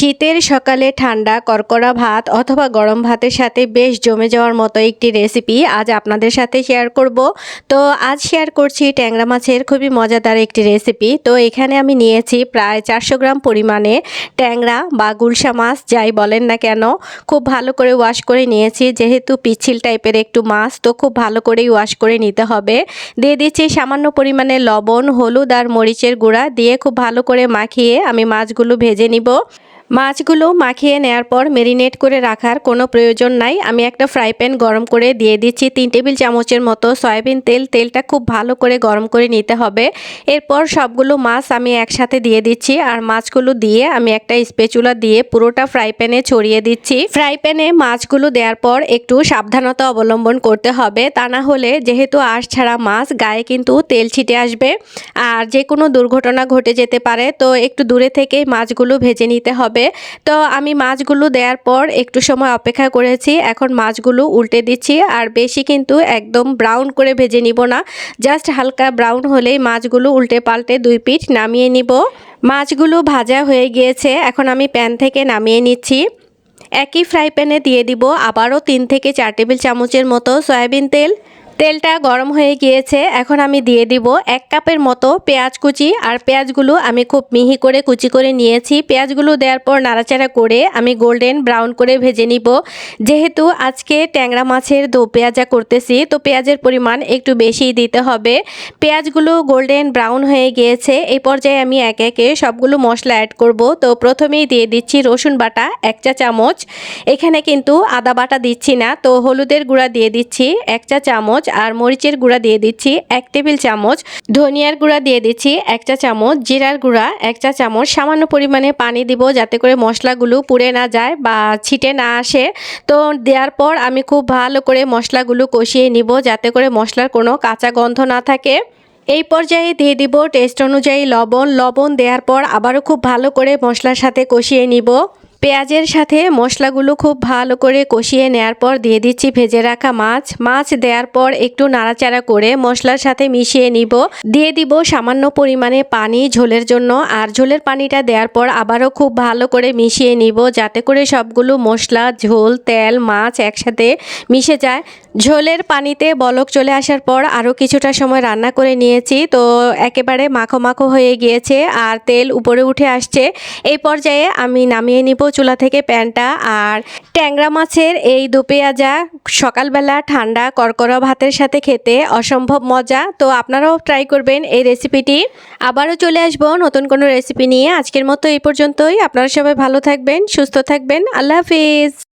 শীতের সকালে ঠান্ডা কড়কড়া ভাত অথবা গরম ভাতের সাথে বেশ জমে যাওয়ার মতো একটি রেসিপি আজ আপনাদের সাথে শেয়ার করব। তো আজ শেয়ার করছি ট্যাংরা মাছের খুবই মজাদার একটি রেসিপি তো এখানে আমি নিয়েছি প্রায় চারশো গ্রাম পরিমাণে ট্যাংরা বা গুলশা মাছ, যাই বলেন না কেন। খুব ভালো করে ওয়াশ করে নিয়েছি, যেহেতু পিচ্ছিল টাইপের একটু মাছ, তো খুব ভালো করেই ওয়াশ করে নিতে হবে। দিয়ে দিচ্ছি সামান্য পরিমাণে লবণ, হলুদ আর মরিচের গুঁড়া দিয়ে খুব ভালো করে মাখিয়ে আমি মাছগুলো ভেজে নিব। মাছগুলো মাখিয়ে নেওয়ার পর মেরিনেট করে রাখার কোনো প্রয়োজন নাই। আমি একটা ফ্রাই প্যান গরম করে দিয়ে দিচ্ছি। তিন টেবিল চামচের মতো সয়াবিন তেল। তেলটা খুব ভালো করে গরম করে নিতে হবে। এরপর সবগুলো মাছ আমি একসাথে দিয়ে দিচ্ছি। আর মাছগুলো দিয়ে আমি একটা স্পেচুলা দিয়ে পুরোটা ফ্রাই প্যানে ছড়িয়ে দিচ্ছি। ফ্রাই প্যানে মাছগুলো দেওয়ার পর একটু সাবধানতা অবলম্বন করতে হবে। তা না হলে যেহেতু আঁশ ছাড়া মাছ, গায়ে কিন্তু তেল ছিটে আসবে। আর যে কোনো দুর্ঘটনা ঘটে যেতে পারে। তো একটু দূরে থেকেই মাছগুলো ভেজে নিতে হবে। তো আমি মাছগুলো দেওয়ার পর একটু সময় অপেক্ষা করেছি। এখন মাছগুলো উল্টে দিচ্ছি আর বেশি কিন্তু একদম ব্রাউন করে ভেজে নিব না। জাস্ট হালকা ব্রাউন হলেই মাছগুলো উল্টে পাল্টে দুই পিঠ নামিয়ে নিব। মাছগুলো ভাজা হয়ে গিয়েছে। এখন আমি প্যান থেকে নামিয়ে নিচ্ছি। একই ফ্রাই প্যানে দিয়ে দিব আবারও তিন থেকে চার টেবিল চামচের মতো সয়াবিন তেল। তেলটা গরম হয়ে গিয়েছে, এখন আমি দিয়ে দিব এক কাপের মতো পেঁয়াজ কুচি। আর পেঁয়াজগুলো আমি খুব মিহি করে কুচি করে নিয়েছি। পেঁয়াজগুলো দেওয়ার পর নাড়াচাড়া করে আমি গোল্ডেন ব্রাউন করে ভেজে নিব। যেহেতু আজকে ট্যাংরা মাছের দো পেঁয়াজা করতেছি, তো পেঁয়াজের পরিমাণ একটু বেশি দিতে হবে। পেঁয়াজগুলো গোল্ডেন ব্রাউন হয়ে গিয়েছে, এই পর্যায়ে আমি একে একে সবগুলো মশলা অ্যাড করব। তো প্রথমেই দিয়ে দিচ্ছি রসুন বাটা, এক চা চামচ। এখানে কিন্তু আদা বাটা দিচ্ছি না, তো হলুদের গুঁড়া দিয়ে দিচ্ছি এক চা চামচ। আর মরিচের গুঁড়া দিয়ে দিচ্ছি এক টেবিল চামচ, ধনিয়ার গুঁড়া দিয়ে দিচ্ছি এক চা চামচ, জিরার গুঁড়া এক চা চামচ। সামান্য পরিমাণে পানি দিব যাতে করে মশলাগুলো পুড়ে না যায় বা ছিটে না আসে। তো দেওয়ার পর আমি খুব ভালো করে মশলাগুলো কষিয়ে নিব যাতে করে মশলার কোনো কাঁচা গন্ধ না থাকে। এই পর্যায়ে দিয়ে দিব টেস্ট অনুযায়ী লবণ। লবণ দেওয়ার পর আবারও খুব ভালো করে মশলার সাথে কষিয়ে নিব। পেঁয়াজের সাথে মশলাগুলো খুব ভালো করে কষিয়ে নেয়ার পর দিয়ে দিচ্ছি ভেজে রাখা মাছ। মাছ দেওয়ার পর একটু নাড়াচাড়া করে মশলার সাথে মিশিয়ে নিব। দিয়ে দিব সামান্য পরিমাণে পানি ঝোলের জন্য। আর ঝোলের পানিটা দেওয়ার পর আবারও খুব ভালো করে মিশিয়ে নিব যাতে করে সবগুলো মশলা, ঝোল, তেল, মাছ একসাথে মিশে যায়। ঝোলের পানিতে বলক চলে আসার পর আরও কিছুটা সময় রান্না করে নিয়েছি। তো একেবারে মাখো মাখো হয়ে গিয়েছে আর তেল উপরে উঠে আসছে। এই পর্যায়ে আমি নামিয়ে নিব চুলা থেকে প্যানটা। আর ট্যাংরা মাছের এই দু পেঁয়াজা সকালবেলা ঠান্ডা কড়কড়া ভাতের সাথে খেতে অসম্ভব মজা। তো আপনারাও ট্রাই করবেন এই রেসিপিটি। আবারও চলে আসব নতুন কোনো রেসিপি নিয়ে। আজকের মতো এই পর্যন্তই। আপনারা সবাই ভালো থাকবেন, সুস্থ থাকবেন। আল্লাহ হাফিজ।